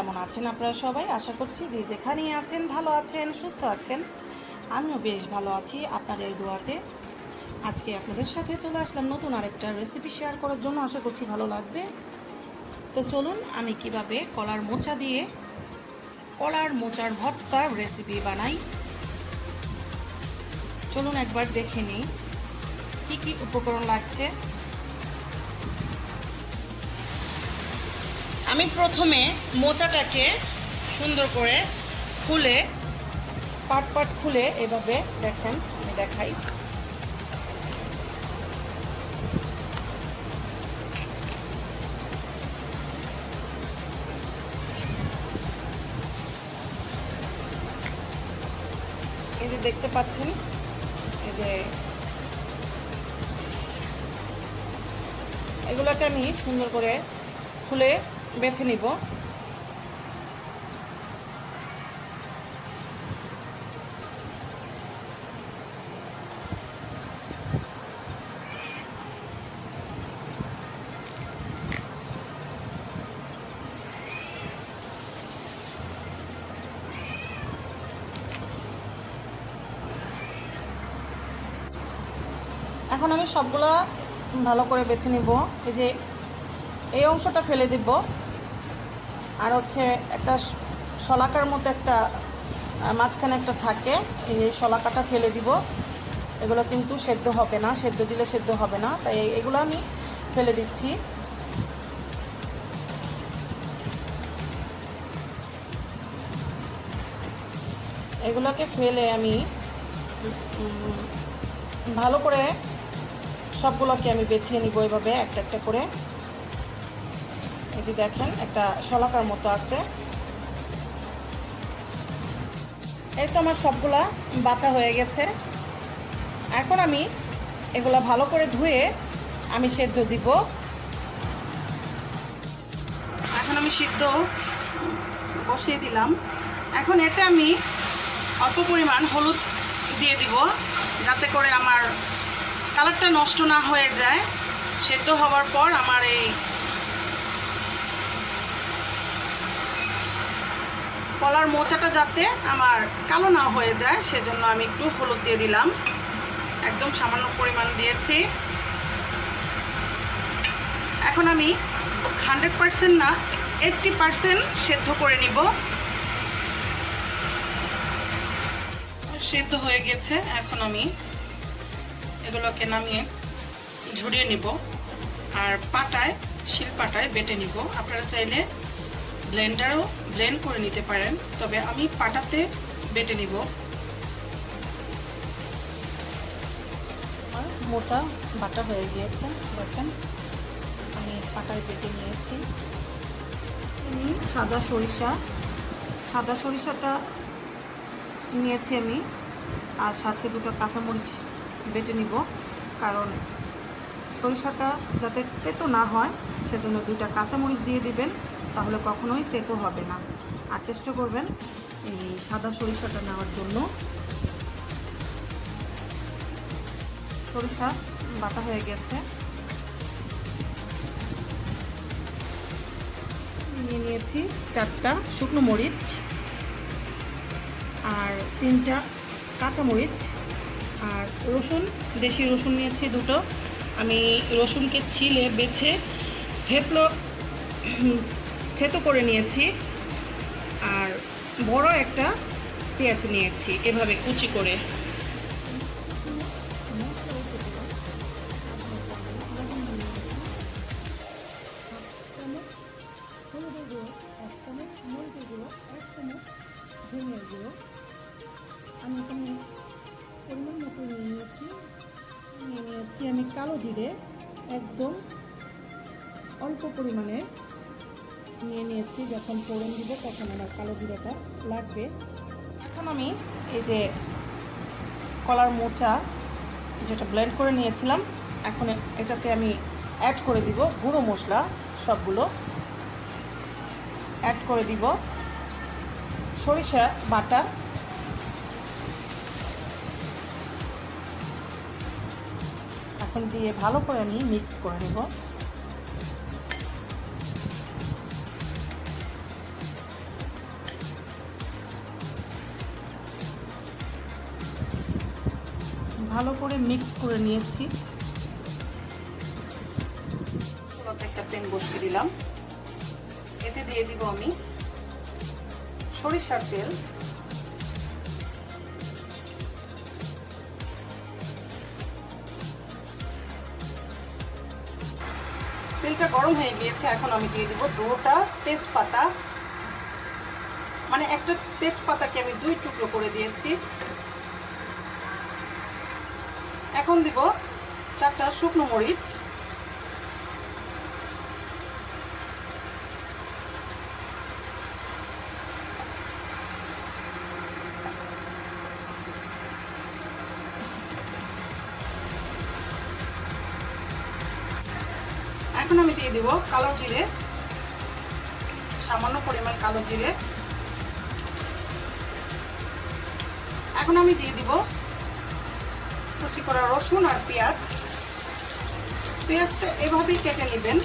কেমন আছেন আপনারা সবাই? আশা করছি যে যেখানেই আছেন, ভালো আছেন, সুস্থ আছেন। আমিও বেশ ভালো আছি আপনাদের দোয়াতে। আজকে আপনাদের সাথে চলে আসলাম নতুন আরেকটা রেসিপি শেয়ার করার জন্য। আশা করছি ভালো লাগবে। তো চলুন, আমি কীভাবে কলার মোচা দিয়ে কলার মোচার ভর্তার রেসিপি বানাই। চলুন একবার দেখে নিই, কী কী উপকরণ লাগছে। আমি প্রথমে মোচাটাকে সুন্দর করে খুলে, পাট পাট খুলে এভাবে দেখেন, আমি দেখাই। এই যে দেখতে পাচ্ছেন, এই যে এগুলোকে আমি সুন্দর করে খুলে বেছে নিব। এখন আমি সবগুলো ভালো করে বেছে নিব। এই যে, এই অংশটা ফেলে দিব। আর হচ্ছে একটা শলাকার মতো একটা মাঝখানে একটা থাকে। এই শলাকাটা ফেলে দিব। এগুলো কিন্তু সেদ্ধ হবে না, সেদ্ধ দিলে সেদ্ধ হবে না। তাই এগুলো আমি ফেলে দিচ্ছি। এগুলোকে ফেলে আমি ভালো করে সবগুলোকে আমি বেছে নিব এভাবে, একটা একটা করে। যে দেখেন, একটা শলাকার মতো আছে। এই তো আমার সবগুলা বাছা হয়ে গেছে। এখন আমি এগুলা ভালো করে ধুয়ে আমি সেদ্ধ দিব। এখন আমি সিদ্ধ বসিয়ে দিলাম। এখন এতে আমি অল্প পরিমাণ হলুদ দিয়ে দিব, যাতে করে আমার কালারটা নষ্ট না হয়ে যায়। সেদ্ধ হওয়ার পর আমার এই কলার মোচাটা যাতে আমার কালো না হয়ে যায়, সেজন্য আমি একটু হলুদ দিয়ে দিলাম। একদম সামান্য পরিমাণ দিয়েছি। এখন আমি হান্ড্রেড পার্সেন্ট না এইটটি পার্সেন্ট সেদ্ধ করে নিব। সেদ্ধ হয়ে গেছে। এখন আমি এগুলোকে নামিয়ে ঝরিয়ে নিব। আর পাটায়, শিল পাটায় বেটে নিব। আপনারা চাইলে ব্লেন্ডারও ব্লেন্ড করে নিতে পারেন তবে আমি পাটাতে বেটে নিব। মোচা বাটা হয়ে গিয়েছে দেখেন। আমি পাটায় বেটে নিয়েছি। আমি সাদা সরিষা সাদা সরিষাটা নিয়েছি আমি আর সাথে দুটো কাঁচামরিচ বেটে নিব কারণ সরিষাটা যাতে তেতো না হয়, সেজন্য দুইটা কাঁচামরিচ দিয়ে দিবেন, তাহলে কখনোই তেতো হবে না। আর চেষ্টা করবেন এই সাদা সরিষাটা নেওয়ার জন্য। সরিষা বাটা হয়ে গেছে। নিয়ে নিয়েছি চারটা শুকনো মরিচ আর তিনটা কাঁচামরিচ। আর রসুন, দেশি রসুন নিয়েছি দুটো। আমি রসুনকে ছিলে বেছে থেতলো থেতো করে নিয়েছি আর বড় একটা পেঁয়াজ নিয়েছি, এভাবে কুচি করে। কালো জিরে একদম অল্প পরিমাণে নিয়ে নিয়েছি। যখন ফোড়ন দিব তখন আমার কালো জিরাটা লাগবে। এখন আমি এই যে কলার মোচা যেটা ব্লেন্ড করে নিয়েছিলাম, এখন এটাতে আমি অ্যাড করে দিব গুঁড়ো মশলা সবগুলো। অ্যাড করে দিব সরিষা বাটা এখন দিয়ে ভালো করে আমি মিক্স করে নেব। ভালো করে মিক্স করে নিয়েছি। একটা প্যান বসিয়ে দিলাম। এতে দিয়ে দিব আমি সরিষার তেল। তেলটা গরম হয়ে গিয়েছে, এখন আমি দিয়ে দেবো দুটা তেজপাতা। মানে একটা তেজপাতাকে আমি দুই টুকরো করে দিয়েছি। এখন দিব চারটা শুকনো মরিচ। এখন আমি দিয়ে দিব কালো জিরে। সামান্য পরিমাণ কালো জিরে। এখন আমি দিয়ে দিব কুচি করা রসুন আর পেঁয়াজ। পেঁয়াজটা এভাবেই কেটে নেবেন,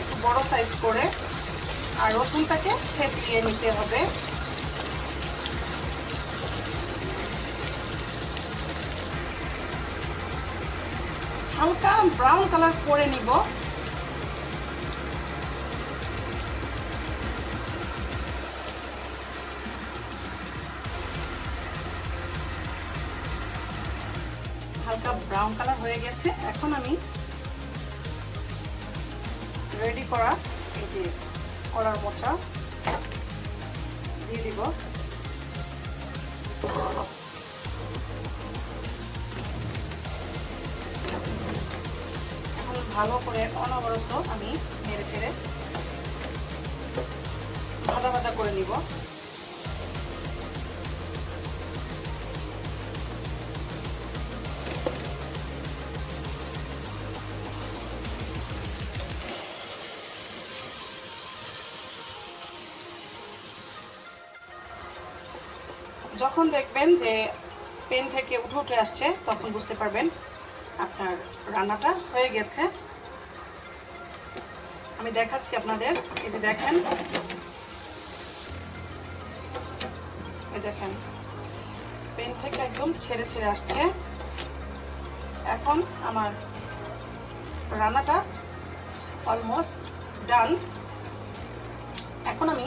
একটু বড় সাইজ করে। আর রসুনটাকে থেতলিয়ে নিতে হবে। হালকা ব্রাউন কালার করে নিব। ব্রাউন কালার হয়ে গেছে। এখন আমি রেডি করা এই যে কলার মোচা দিয়ে দিব। এখন ভালো করে অনবরত আমি নেড়ে চেড়ে ভাজা ভাজা করে নিব। যখন দেখবেন যে পেন থেকে উঠে উঠে আসছে, তখন বুঝতে পারবেন আপনার রান্নাটা হয়ে গেছে। আমি দেখাচ্ছি আপনাদের, এই যে দেখেন। দেখেন, পেন থেকে একদম ছেড়ে ছেড়ে আসছে। এখন আমার রান্নাটা অলমোস্ট ডান এখন আমি